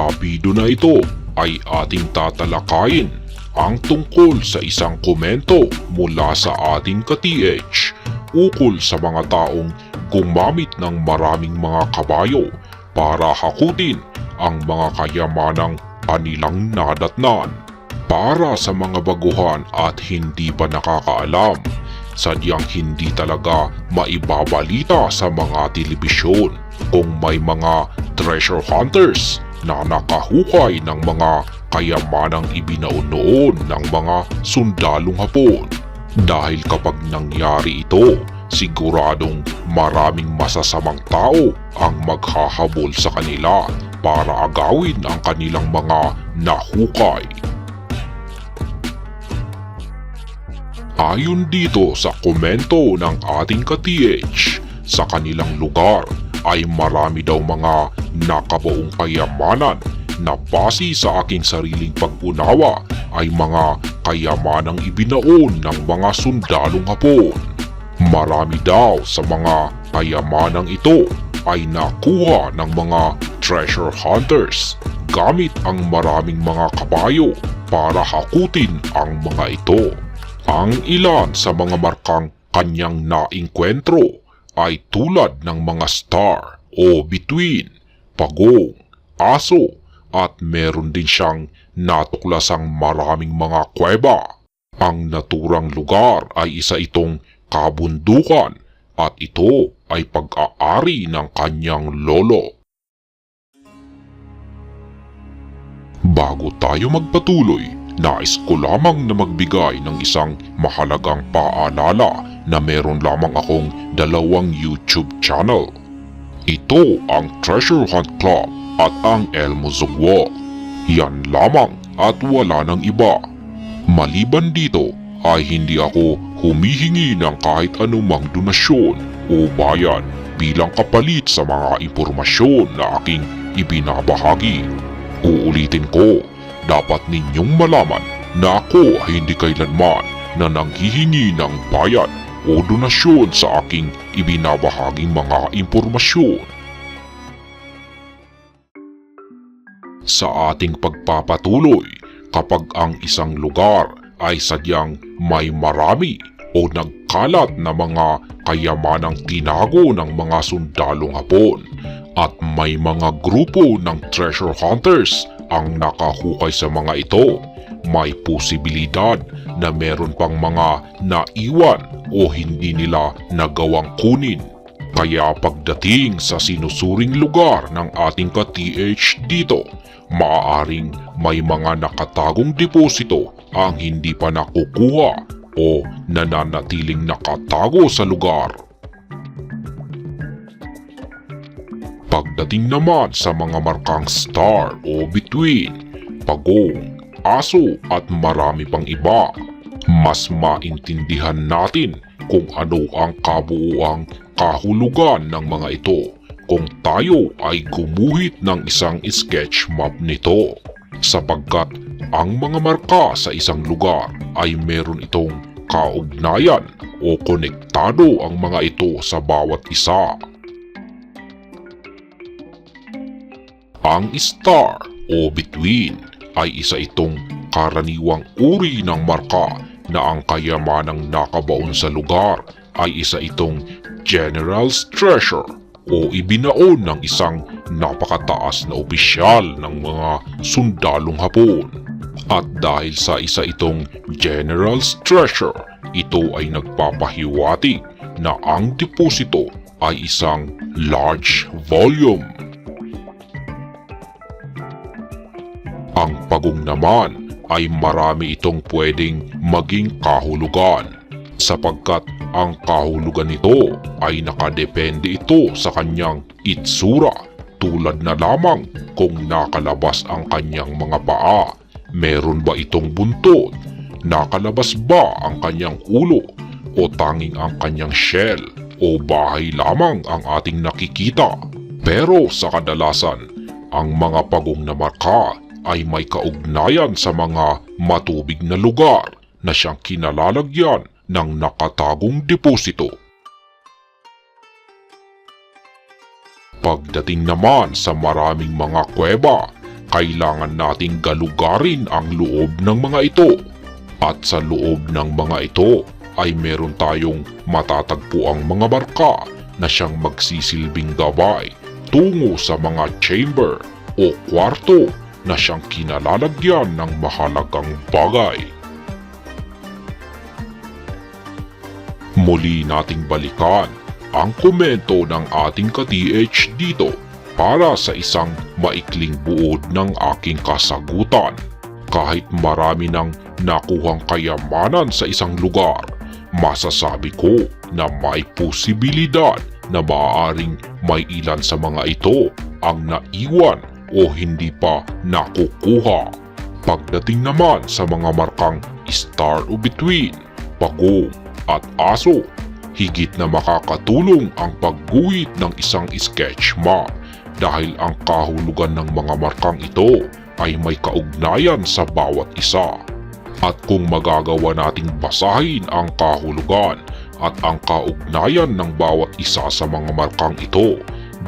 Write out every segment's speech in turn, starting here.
Sa na ito ay ating tatalakayin ang tungkol sa isang komento mula sa ating ka-TH ukol sa mga taong gumamit ng maraming mga kabayo para hakutin ang mga kayamanang kanilang nadatnan. Para sa mga baguhan at hindi pa nakakaalam, sadyang hindi talaga maibabalita sa mga telebisyon kung may mga treasure hunters na nakahukay ng mga kayamanang ibinaon noon ng mga sundalong hapon. Dahil kapag nangyari ito, siguradong maraming masasamang tao ang maghahabol sa kanila para agawin ang kanilang mga nahukay. Ayon dito sa komento ng ating ka-TH, sa kanilang lugar ay marami daw mga nakabaong kayamanan na base sa aking sariling pag-unawa ay mga kayamanang ibinaon ng mga sundalong hapon. Marami daw sa mga kayamanang ito ay nakuha ng mga treasure hunters gamit ang maraming mga kabayo para hakutin ang mga ito. Ang ilan sa mga markang kanyang nainkwentro ay tulad ng mga star o bituin, pagong, aso at meron din siyang natuklasang maraming mga kuweba. Ang naturang lugar ay isa itong kabundukan at ito ay pag-aari ng kanyang lolo. Bago tayo magpatuloy, nais ko lamang na magbigay ng isang mahalagang paalala na meron lamang akong dalawang YouTube channel. Ito ang Treasure Hunt Club at ang Elmo Zugwo. Yan lamang at wala ng iba. Maliban dito ay hindi ako humihingi ng kahit anumang donasyon o bayan bilang kapalit sa mga impormasyon na aking ibinabahagi. Uulitin ko, dapat ninyong malaman na ako ay hindi kailanman na nanghihingi ng bayad o donasyon sa aking ibinabahaging mga impormasyon. Sa ating pagpapatuloy, kapag ang isang lugar ay sadyang may marami o nagkalat na mga kayamanang tinago ng mga sundalong hapon at may mga grupo ng treasure hunters ang nakahukay sa mga ito, may posibilidad na meron pang mga naiwan o hindi nila nagawang kunin. Kaya pagdating sa sinusuring lugar ng ating ka-TH dito, maaaring may mga nakatagong deposito ang hindi pa nakukuha o nananatiling nakatago sa lugar. Pagdating naman sa mga markang star o between, pagong, aso at marami pang iba, mas maintindihan natin kung ano ang kabuuang kahulugan ng mga ito kung tayo ay gumuhit ng isang sketch map nito sapagkat ang mga marka sa isang lugar ay meron itong kaugnayan o konektado ang mga ito sa bawat isa. Ang star o between ay isa itong karaniwang uri ng marka na ang kayamanang nakabaon sa lugar ay isa itong general's treasure o ibinaon ng isang napakataas na opisyal ng mga sundalong hapon. At dahil sa isa itong general's treasure, ito ay nagpapahiwatig na ang deposito ay isang large volume pagong naman ay marami itong pwedeng maging kahulugan sapagkat ang kahulugan nito ay nakadepende ito sa kanyang itsura tulad na lamang kung nakalabas ang kanyang mga paa. Meron ba itong buntot? Nakalabas ba ang kanyang ulo? O tanging ang kanyang shell? O bahay lamang ang ating nakikita? Pero sa kadalasan, ang mga pagong na marka ay may kaugnayan sa mga matubig na lugar na siyang kinalalagyan ng nakatagong deposito. Pagdating naman sa maraming mga kuweba, kailangan nating galugarin ang loob ng mga ito. At sa loob ng mga ito ay meron tayong matatagpuang mga barka na siyang magsisilbing gabay tungo sa mga chamber o kwarto na siyang kinalalagyan ng mahalagang bagay. Muli nating balikan ang komento ng ating ka-TH dito para sa isang maikling buod ng aking kasagutan. Kahit marami ng nakuhang kayamanan sa isang lugar, masasabi ko na may posibilidad na maaaring may ilan sa mga ito ang naiwan o hindi pa nakukuha. Pagdating naman sa mga markang Star o Between, Pagong at Aso, higit na makakatulong ang pagguhit ng isang sketch map dahil ang kahulugan ng mga markang ito ay may kaugnayan sa bawat isa. At kung magagawa nating basahin ang kahulugan at ang kaugnayan ng bawat isa sa mga markang ito,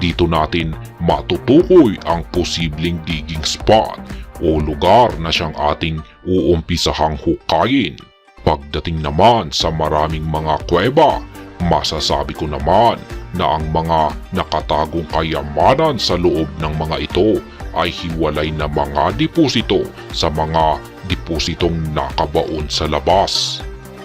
dito natin matutukoy ang posibleng digging spot o lugar na siyang ating uumpisahang hukayin. Pagdating naman sa maraming mga kuweba, masasabi ko naman na ang mga nakatagong kayamanan sa loob ng mga ito ay hiwalay na mga deposito sa mga depositong nakabaon sa labas.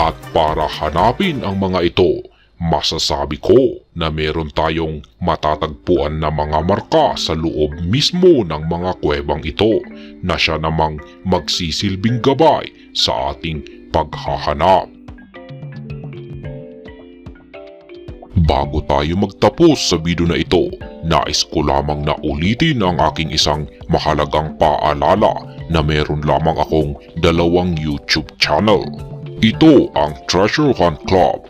At para hanapin ang mga ito, masasabi ko na meron tayong matatagpuan na mga marka sa loob mismo ng mga kuwebang ito na siya namang magsisilbing gabay sa ating paghahanap. Bago tayo magtapos sa video na ito, nais ko lamang na ulitin ang aking isang mahalagang paalala na meron lamang akong dalawang YouTube channel. Ito ang Treasure Hunt Club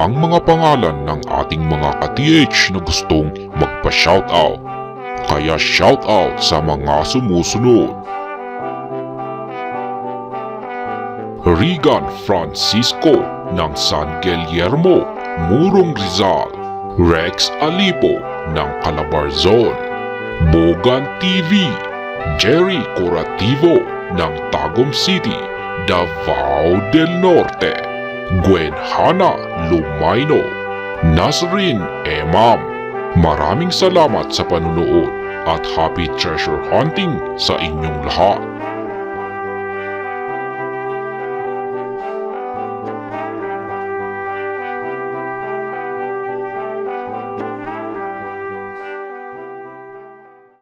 ang mga pangalan ng ating mga ka-TH na gustong magpa-shoutout. Kaya shoutout sa mga sumusunod. Regan Francisco ng San Guillermo, Murong Rizal. Rex Alipo ng Calabarzon. Bogan TV. Jerry Curativo ng Tagum City, Davao del Norte. Gwen Hana Lumaino. Nasrin Emam. Maraming salamat sa panunood at happy treasure hunting sa inyong lahat.